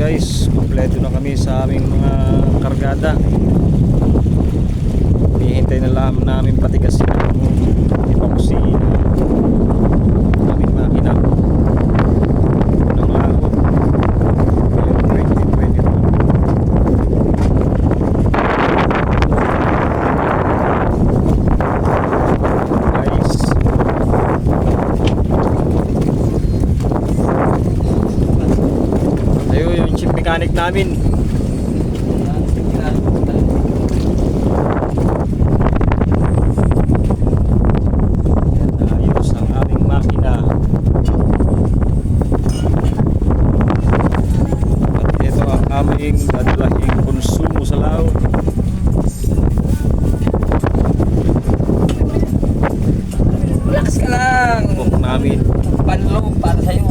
guys. Kompleto na kami sa aming mga kargada. Hihintay na lang namin patigas yung Relax ka lang. Buk namin. Panloob para sa'yo.